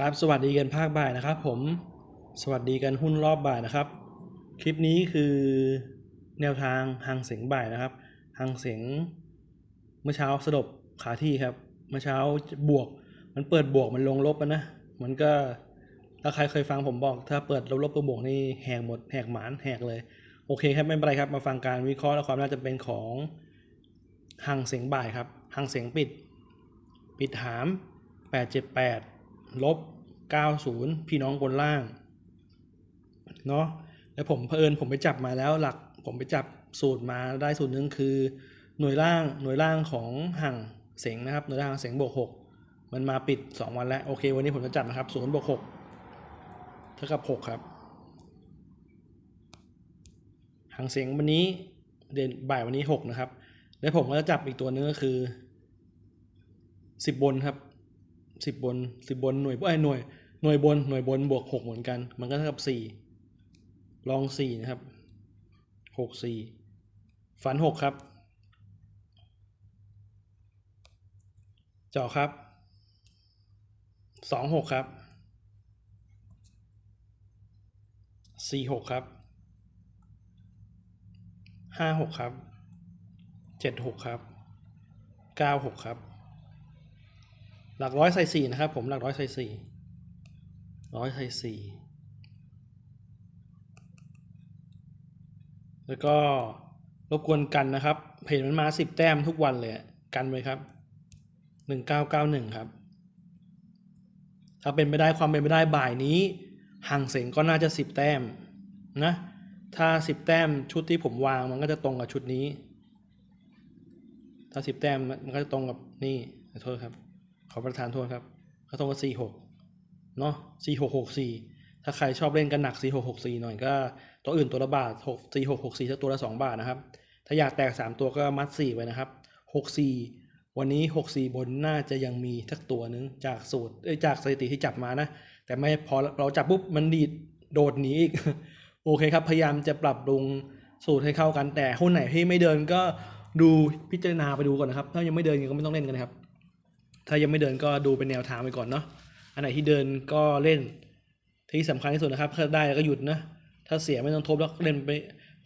ครับสวัสดีกันภาคบ่ายนะครับผมสวัสดีกันหุ้นรอบบ่ายนะครับ คลิปนี้คือแนวทางหางเสียงบ่ายนะครับหางเสียงเมื่อเช้าสลบขาที่ครับเมื่อเช้าบวก มันเปิดบวกมันลงลบนะมันก็ถ้าใครเคยฟังผมบอกถ้าเปิดลบลบตัวบวกนี่แหกหมดแหกหมานแหกเลยโอเคครับไม่เป็นไรครับมาฟังการวิเคราะห์และความน่าจะเป็นของหางเสียงบ่ายครับหางเสียงปิด ปิดหาม878 ลบ 90 พี่น้องบนล่าง เนาะแล้วผมเผอิญผมไปจับมาแล้วหลักผมไปจับสูตรมาได้สูตรหนึ่งคือ หน่วยล่างหน่วยล่างของห่างเสงนะครับหน่วยล่างเสงบวก6มันมาปิด 2 วันแล้ว โอเค วันนี้ผมจะจับนะครับ0บวก6เท่ากับ 6 ครับห่างเสียงวันนี้เด่นบ่ายวันนี้ 6 นะครับ แล้วผมก็จะจับอีกตัวนึงก็คือ 10 บนครับ สิบบนสิบบนหน่วยไอ้หน่วยหน่วยบนหน่วยบนบวกหกเหมือนกัน มันก็เท่ากับสี่ลองสี่นะครับหกสี่ฝันหกครับเจาะครับสองหกครับสี่หกครับห้าหกครับเจ็ดหกครับเก้าหกครับ หลักร้อยใส่สี่นะครับผมหลักร้อยใส่สี่ร้อยใส่สี่แล้วก็รบกวนกันนะครับเพจมันมาสิบแต้มทุกวันเลยกันไว้ครับหนึ่งเก้าเก้าหนึ่งครับ ถ้าเป็นไปได้ความเป็นไปได้บ่ายนี้ห่างเสียงก็น่าจะสิบแต้มนะถ้าสิบแต้มชุดที่ผมวางมันก็จะตรงกับชุดนี้ ถ้าสิบแต้มมันก็จะตรงกับนี่ขอโทษครับ ขอประทานโทษครับเขาตรงกับสี่หกเนาะสี่หกหกสี่ถ้าใครชอบเล่นกันหนักสี่หกหกสี่หน่อยก็ตัวอื่นตัวละบาทหกสี่หกหกสี่ถ้าตัวละสองบาทนะครับ ถ้าอยากแตกสามตัวก็มัดสี่ไว้นะครับหกสี่วันนี้หกสี่บนน่าจะยังมีสักตัวหนึงจากสูตรเอ้ยจากสถิติที่จับมานะ แต่ไม่พอเราจับปุ๊บมันดีดโดดหนีอีก โอเคครับ พยายามจะปรับปรุงสูตรให้เข้ากันแต่หุ้นไหนที่ไม่เดินก็ดูพิจารณาไปดูก่อนนะครับ ถ้ายังไม่เดินก็ไม่ต้องเล่นกันนะครับ ถ้ายังไม่เดินก็ดูเป็นแนวทางไปก่อนเนาะอันไหนที่เดินก็เล่น ที่สำคัญที่สุดนะครับถ้าได้แล้วก็หยุดนะถ้าเสียไม่ต้องทบแล้วเล่นไป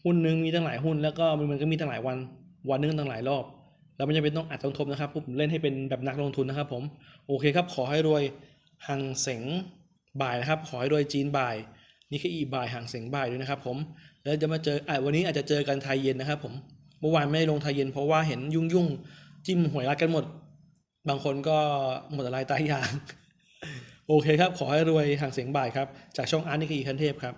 หุ้นหนึงมีตั้งหลายหุ้นแล้วก็มันก็มีตั้งหลายวัน วันหนึงตั้งหลายรอบแล้วมันจะเป็นต้องอัดต้องทบนะครับผมเล่นให้เป็นแบบนักลงทุนนะครับผมโอเคครับขอให้รวยหังเสงบ่ายนะครับขอให้รวยจีนบ่ายนี่คืออีบ่ายห่างเสงบ่ายด้วยนะครับผมแล้วจะมาเจออะวันนี้อาจจะเจอกันไทยเย็นนะครับผมเมื่อวานไม่ได้ลงไทยเย็นเพราะว่าเห็นยุ่งยุ่งๆจิ้มหวยรัดกันหมด บางคนก็หมดอะไรตายอย่าง โอเคครับ ขอให้รวยห่างเสียงบ่ายครับ จากช่องอาร์ตนิกอีคันเทพครับ